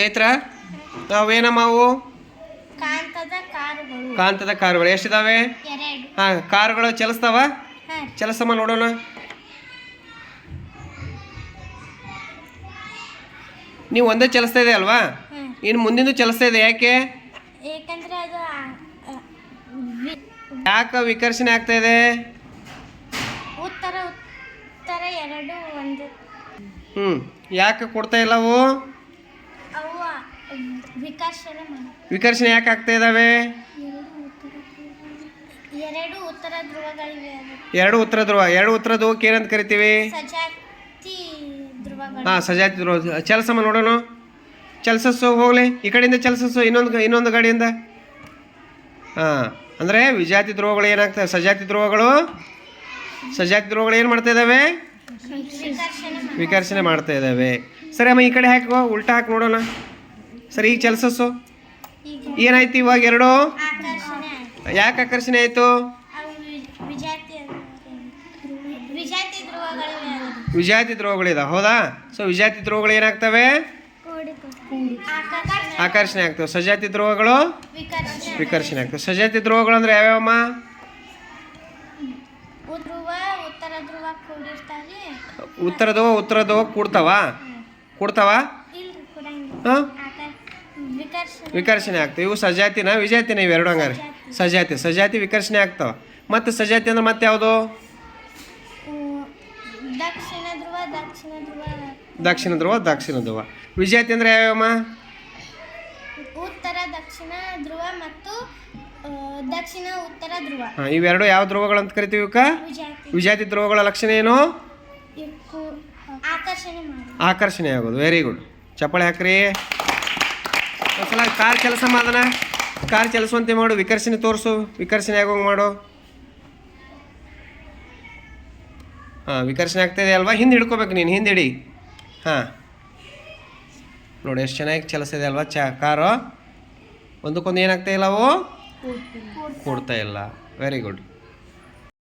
ಚೈತ್ರ ಅವೇನಮ್ಮ ಅವು ಕಾಂತದ ಕಾರುಗಳು. ಎಷ್ಟಿದಾವೆ? ಹಾಂ ಕಾರುಗಳು ಚಲಿಸ್ತಾವ? ಚಲಿಸಮ್ಮ ನೋಡೋಣ. ನೀವು ಒಂದೇ ಚಲಿಸ್ತಾ ಇದೆ ಅಲ್ವಾ? ಇನ್ನು ಮುಂದಿಂದು ಚಲಿಸ್ತಾ ಇದೆ ಯಾಕೆ? ಯಾಕ ವಿಕರ್ಷಣೆ ಆಗ್ತಾ ಇದೆ? ಹ್ಞೂ ಯಾಕೆ ಕೊಡ್ತಾ ಇಲ್ಲ ಅವು ಅವು? ವಿಕರ್ಷಣೆ ಯಾಕೆ ಆಗ್ತಾ ಇದ್ದಾವೆ ಎರಡು ಉತ್ತರ ಧ್ರುವಗಳಿವೆ ಎರಡು ಉತ್ತರ ಧ್ರುವ ಎರಡು ಉತ್ತರ ಧ್ರುವಕ್ಕೆ ಏನಂತ ಕರಿತೀವಿ? ಸಜಾತಿ ಧ್ರುವಗಳು. ಹಾಂ ಸಜಾತಿ ಧ್ರುವ ಚಲಸಮ್ಮ ನೋಡೋಣ. ಚಲಸಸ್ಸು ಹೋಗ್ಲಿ ಈ ಕಡೆಯಿಂದ ಚಲಸಸ್ಸು ಇನ್ನೊಂದು ಇನ್ನೊಂದು ಗಾಡಿಯಿಂದ. ಹಾಂ ಅಂದರೆ ವಿಜಾತಿ ಧ್ರುವಗಳು ಏನಾಗ್ತವೆ ಸಜಾತಿ ಧ್ರುವಗಳು? ಸಜಾತಿ ಧ್ರುವಗಳು ಏನು ಮಾಡ್ತಾ ಇದ್ದಾವೆ ವಿಕರ್ಷಣೆ ಮಾಡಿ ವಿಕರ್ಷಣೆ ಮಾಡ್ತಾ ಇದ್ದಾವೆ ಸರಿ ಅಮ್ಮ ಈ ಕಡೆ ಹಾಕುವ ಉಲ್ಟಾ ಹಾಕಿ ನೋಡೋಣ. ಸರಿ ಈಗ ಚಲಸಸ್ಸು ಏನಾಯ್ತು ಇವಾಗ ಎರಡು? ಯಾಕೆ ಆಕರ್ಷಣೆ ಆಯಿತು? ವಿಜಾತಿ ಧ್ರುವಗಳಿದಾವೆ ಹೌದಾ? ಸೊ ವಿಜಾತಿ ಧ್ರುವಗಳು ಏನಾಗ್ತವೆ? ಆಕರ್ಷಣೆ ಆಗ್ತವೆ. ಸಜಾತಿ ಧ್ರುವಗಳು ವಿಕರ್ಷಣೆ. ಆಗ್ತವೆ. ಸಜಾತಿ ಧ್ರುವಗಳು ಅಂದ್ರೆ ಯಾವ್ಯಾವಮ್ಮ? ಉತ್ತರ ಧ್ರುವ ಉತ್ತರ ಕೂಡ್ತಾವ? ಕೂಡ್ತಾವ? ಹಾಂ? ವಿಕರ್ಷಣೆ. ಆಗ್ತವೆ. ಇವು ಸಜಾತಿನ ವಿಜಾತಿನ ಇವೆರಡು ಹಂಗಾರೆ. ಸಜಾತಿ. ಸಜಾತಿ. ವಿಕರ್ಷಣೆ ಆಗ್ತಾವ. ಮತ್ತು ಸಜಾತಿ ಅಂದ್ರೆ ಮತ್ತೆ ಯಾವುದು? ದಕ್ಷಿಣ ಧ್ರುವ ದಕ್ಷಿಣ ಧ್ರುವ. ವಿಜಾತಿ ಅಂದ್ರೆ ಯಾವ್ಯಾವಮ್ಮ ಉತ್ತರ ದಕ್ಷಿಣ ಧ್ರುವ ಮತ್ತು ದಕ್ಷಿಣ ಉತ್ತರ ಧ್ರುವ. ಹಾಂ ಇವೆರಡು ಯಾವ ಧ್ರುವಗಳು ಅಂತ ಕರಿತೀವಿ ಇವಕ್ಕ? ವಿಜಾತಿ. ಧ್ರುವಗಳ ಲಕ್ಷಣ ಏನು? ಆಕರ್ಷಣೆ ಆಕರ್ಷಣೆ ಆಗೋದು. ವೆರಿ ಗುಡ್ ಚಪ್ಪಾಳೆ ಹಾಕ್ರಿ. ಒಂದ್ಸಲ ಕಾರ್ ಕೆಲಸ ಮಾಡೋಣ ಕಾರ್ ಚಲಿಸುವಂತೆ ಮಾಡು ವಿಕರ್ಷಣೆ ತೋರಿಸು ವಿಕರ್ಷಣೆ ಆಗೋಂಗೆ ಮಾಡು. ಹಾಂ ವಿಕರ್ಷಣೆ ಆಗ್ತಾಯಿದೆ ಅಲ್ವಾ? ಹಿಂದೆ ಹಿಡ್ಕೋಬೇಕು ನೀನು ಹಿಂದೆ ಹಿಡಿ. ಹಾಂ. ನೋಡಿ ಎಷ್ಟು ಚೆನ್ನಾಗಿ ಚಲಿಸ್ತಿದೆ ಅಲ್ವಾ ಚ ಕಾರು? ಒಂದಕ್ಕೊಂದು ಏನಾಗ್ತಾ ಇಲ್ಲ ಅವು? ಕೊಡ್ತಾ ಇಲ್ಲ. Very good